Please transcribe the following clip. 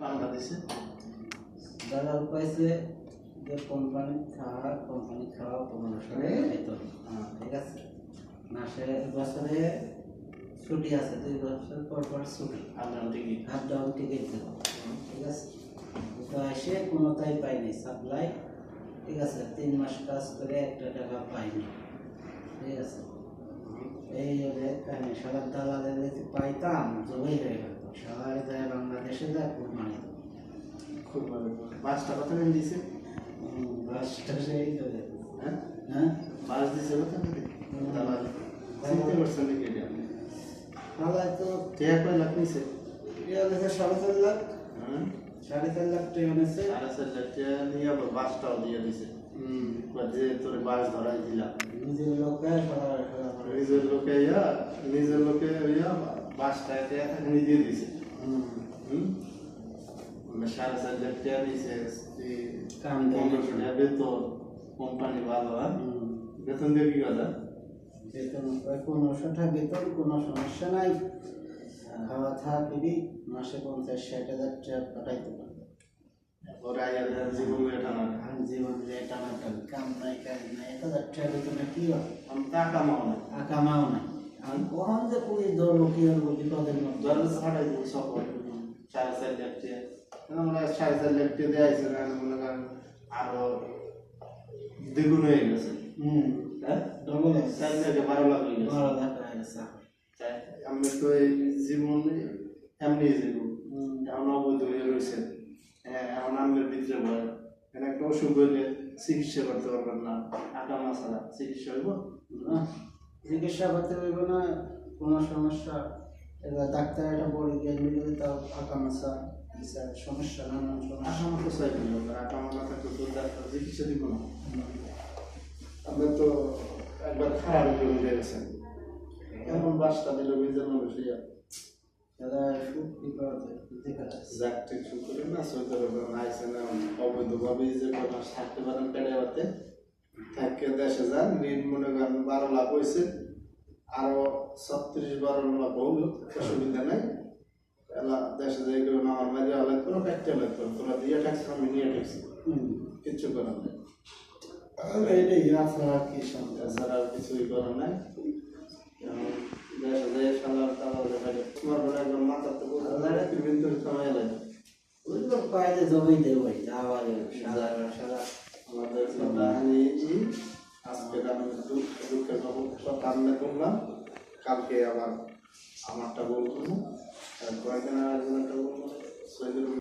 বাংলাদেশে? দালাল পাইছে যে কোম্পানি খাওয়া কোম্পানি খাওয়া টাকা বেতন হ্যাঁ, ঠিক আছে। মাসে বছরে ছুটি আছে দুই বছর পর পর ছুটি। আপনার টিকিট। হাফ ডাউন টিকিট দেব। ঠিক আছে? তো এসে কোনোটাই পাইনি সাপ্লাই। ঠিক আছে তিন মাস কাজ করে একটা টাকা পাইনি ঠিক আছে? এই হলে কাহিনী সারা দালালের পাইতাম জবাই হয়ে গেল। যায় বাংলাদেশে যায় কোরবানি। খুব ভালো বাসটা কত দিন দিছে হুম, বাসটা সেই হ্যাঁ? হ্যাঁ? বাস দিছে কত দালাল চিনতে পারছেন নাকি এটা? আপনি হালায় তো টিয়া কয় লাখ নিছে সাড়ে চার লাখ। হ্যাঁ? সাড়ে চার লাখ টাকা নিয়েছে। সাড়ে চার লাখ নিয়ে আবার বাসটাও দিয়ে দিছে কয় যে তোর বাস ধরাই দিলাম নিজের লোকে নিজের লোকে ইয়া নিজের লোকে ইয়া বাসটা নিজে দিছে হুম। হুম? নিছে কাম দেয় পনেরোশো টাকা বেতন কোম্পানি ভালো বেতন দিয়ে কি কথা বেতন পনেরোশো টাকা বেতন কোনো সমস্যা নাই খাওয়া থাকা দিবি মাসে পঞ্চাশ ষাট হাজার টাকা পাঠাইতে পারবে ওরা আইয়া জীবন এটা না আর জীবন টানা টান কাম নাই কাজ নাই এক হাজার টাকা বেতনে কি হবে আমি টাকা মাও না আকামাও নাই আমি কখন যে পুলিশ ধরবো কি করব বিপদের মধ্যে ধরেন ছাড়াই সকল সাড়ে চার লাখ টাকা আমরা সাড়ে চার টাকা দিয়ে আইসে মনে করেন আরও দ্বিগুণ হয়ে গেছে। হুম। হ্যাঁ? ডবল চার থেকে বারো লাখ হয়ে গেছে। বারো লাখ হয়ে গেছে। আমি তো এই জীবন এমনি জীবন হুম। এখন অবৈধ হয়ে রয়েছে। হ্যাঁ এখন আমের ভিতরে ভয় এখানে একটা অসুখ হইলে চিকিৎসা করতে পারবেন না। আটা মশলা চিকিৎসা হইব? চিকিৎসা করতে হইব না কোনো সমস্যা। এবার ডাক্তার একটা বড়ি গিয়ে সমস্যা আটা সমস্যা মতো চাই দিল আটা মশলা থাকলে তো ডাক্তার চিকিৎসা দিব না আপনার তো একবার খারাপ হয়ে গেছেন এমন বাসটা দিল মানুষ ইয়া দেখা যাক ঠিক করে না সৌদি আরবে না অবৈধভাবে যে মাস থাকতে পারেন পেড়াতে থাকে দেশে যান ঋণ মনে করেন বারো লাখ হয়েছে আরও ছত্রিশ বারো লাখ হোক অসুবিধা নাই দেশে যাই করে আমার মাঝে আলাগ করো কাটতে করো তোরা দিয়ে ঠেকছো আমি নিয়ে ঠেকছি কিচ্ছু করার নেই। এটাই আছে আর কি এছাড়া আর কিছুই করার নাই। দেশে যাই সালার তালা দেখালে তোমার বলে একবার মাথা তো আল্লাহ কিন্তু সময় লাগে ওই তো পাইলে জমি দেবো আবার সাদা সাদা। আমাদের বাহিনী আজকে আমি দুঃখ দুঃখের খবর সব করলাম কালকে আবার আমারটা বলব আর একজন একটা বলব সৈদুল